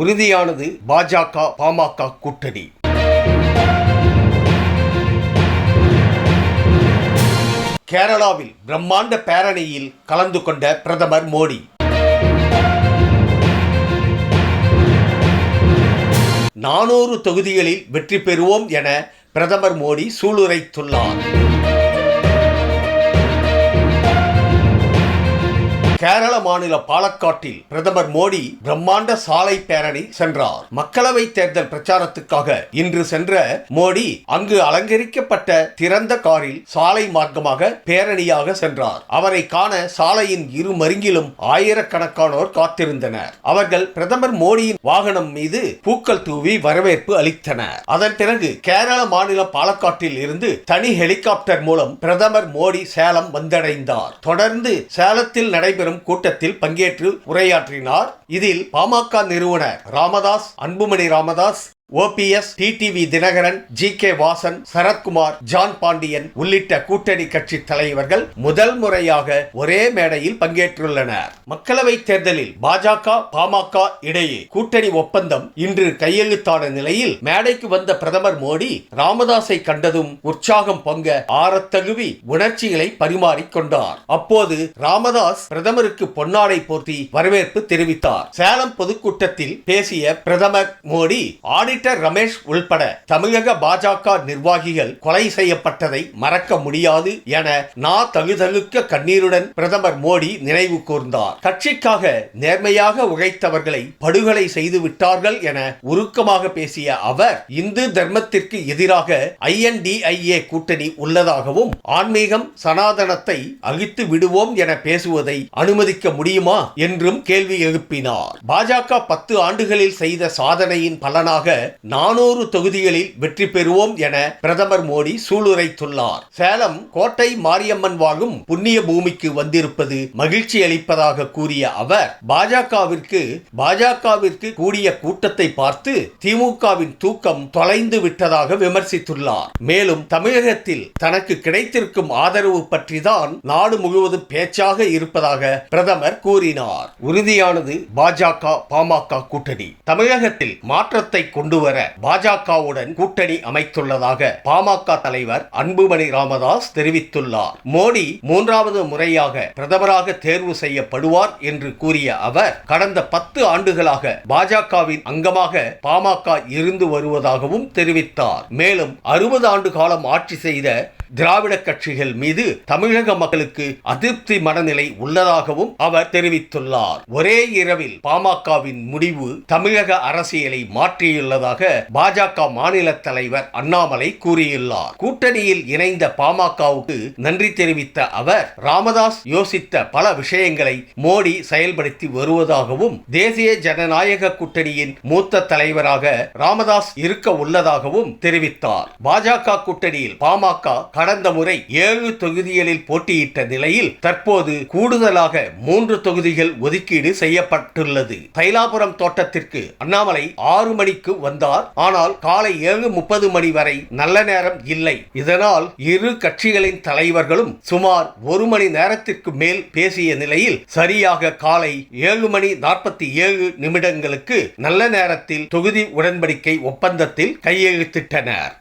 உறுதியானது பாஜக பாமக கூட்டணி. கேரளாவில் பிரம்மாண்ட பேரணியில் கலந்து கொண்ட பிரதமர் மோடி. நானூறு தொகுதிகளில் வெற்றி பெறுவோம் என பிரதமர் மோடி சூளுரைத்துள்ளார். கேரள மாநில பாலக்காட்டில் பிரதமர் மோடி பிரம்மாண்ட சாலை பேரணி சென்றார். மக்களவை தேர்தல் பிரச்சாரத்துக்காக இன்று சென்ற மோடி அங்கு அலங்கரிக்கப்பட்ட திறந்த காரில் சாலை மார்க்கமாக பேரணியாக சென்றார். அவரை காண சாலையின் இரு மருங்கிலும் ஆயிரக்கணக்கானோர் காத்திருந்தனர். அவர்கள் பிரதமர் மோடியின் வாகனம் மீது பூக்கள் தூவி வரவேற்பு அளித்தனர். அதன் பிறகு கேரள மாநில பாலக்காட்டில் இருந்து தனி ஹெலிகாப்டர் மூலம் பிரதமர் மோடி சேலம் வந்தடைந்தார். தொடர்ந்து சேலத்தில் நடைபெறும் கூட்டத்தில் பங்கேற்று உரையாற்றினார். இதில் பாமக நிறுவனர் Ramadoss Anbumani Ramadoss OPS TTV Dhinakaran G K Vasan Sarathkumar John Pandian உள்ளிட்ட கூட்டணி கட்சி தலைவர்கள் முதல் முறையாக ஒரே மேடையில் பங்கேற்றுள்ளனர். மக்களவை தேர்தலில் பாஜக பாமக இடையே கூட்டணி ஒப்பந்தம் இன்று கையெழுத்தான நிலையில் மேடைக்கு வந்த பிரதமர் மோடி ராமதாஸை கண்டதும் உற்சாகம் பொங்க ஆரத்தழுவி உணர்ச்சிகளை பரிமாறிக்கொண்டார் அப்போது ராமதாஸ் பிரதமருக்கு பொன்னாடை போர்த்தி வரவேற்பு தெரிவித்தார். சேலம் பொதுக்கூட்டத்தில் பேசிய பிரதமர் மோடி ஆடிட்டர் ரமேஷ் உள்பட தமிழக பாஜக நிர்வாகிகள் கொலை செய்யப்பட்டதை மறக்க முடியாது என நா தழுதழுக்க கண்ணீருடன் பிரதமர் மோடி நினைவு கூர்ந்தார். கட்சிக்காக நேர்மையாக உழைத்தவர்களை படுகொலை செய்து விட்டார்கள் என உருக்கமாக பேசிய அவர் இந்து தர்மத்திற்கு எதிராக ஐஎன்டிஐஏ கூட்டணி உள்ளதாகவும் ஆன்மீகம் சனாதனத்தை அழித்து விடுவோம் என பேசுவதை அனுமதிக்க முடியுமா என்றும் கேள்வி எழுப்பினார். பாஜக பத்து ஆண்டுகளில் செய்த சாதனையின் பலனாக நானூறு தொகுதிகளில் வெற்றி பெறுவோம் என பிரதமர் மோடி சூளுரைத்துள்ளார். சேலம் கோட்டை மாரியம்மன் வாழும் புண்ணிய பூமிக்கு வந்திருப்பது மகிழ்ச்சி அளிப்பதாக கூறிய அவர் பாஜகவிற்கு பாஜகவிற்கு கூடிய கூட்டத்தை பார்த்து திமுகவின் தூக்கம் தொலைந்து விட்டதாக விமர்சித்துள்ளார். மேலும் தமிழகத்தில் தனக்கு கிடைத்திருக்கும் ஆதரவு பற்றிதான் நாடு முழுவதும் பேச்சாக இருப்பதாக பிரதமர் கூறினார். உறுதியானது பாஜக பாமக கூட்டணி. தமிழகத்தில் மாற்றத்தை கொண்டு கொண்டுவர பாஜகவுடன் கூட்டணி அமைத்துள்ளதாக பாமக தலைவர் அன்புமணி ராமதாஸ் தெரிவித்துள்ளார். மோடி மூன்றாவது முறையாக பிரதமராக தேர்வு செய்யப்படுவார் என்று கூறிய அவர் கடந்த பத்து ஆண்டுகளாக பாஜகவின் அங்கமாக பாமக இருந்து வருவதாகவும் தெரிவித்தார். மேலும் அறுபது ஆண்டு காலம் ஆட்சி செய்த திராவிட கட்சிகள் மீது தமிழக மக்களுக்கு அதிருப்தி மனநிலை உள்ளதாகவும் அவர் தெரிவித்துள்ளார். ஒரே இரவில் பாமகவின் முடிவு தமிழக அரசியலை மாற்றியுள்ளதாக பாஜக மாநில தலைவர் அண்ணாமலை கூறியுள்ளார். கூட்டணியில் இணைந்த பாமகவுக்கு நன்றி தெரிவித்த அவர் ராமதாஸ் யோசித்த பல விஷயங்களை மோடி செயல்படுத்தி வருவதாகவும் தேசிய ஜனநாயக கூட்டணியின் மூத்த தலைவராக ராமதாஸ் இருக்க உள்ளதாகவும் தெரிவித்தார். பாஜக கூட்டணியில் பாமக கடந்த முறை ஏழு தொகுதிகளில் போட்டியிட்ட நிலையில் தற்போது கூடுதலாக மூன்று தொகுதிகள் ஒதுக்கீடு செய்யப்பட்டுள்ளது. தைலாபுரம் தோட்டத்திற்கு அண்ணாமலை ஆறு மணிக்கு வந்தார். ஆனால் காலை ஏழு முப்பது மணி வரை நல்ல நேரம் இல்லை. இதனால் இரு கட்சிகளின் தலைவர்களும் சுமார் ஒரு மணி நேரத்திற்கு மேல் பேசிய நிலையில் சரியாக காலை ஏழு மணி நாற்பத்தி ஏழு நிமிடங்களுக்கு நல்ல நேரத்தில் தொகுதி உடன்படிக்கை ஒப்பந்தத்தில் கையெழுத்திட்டனர்.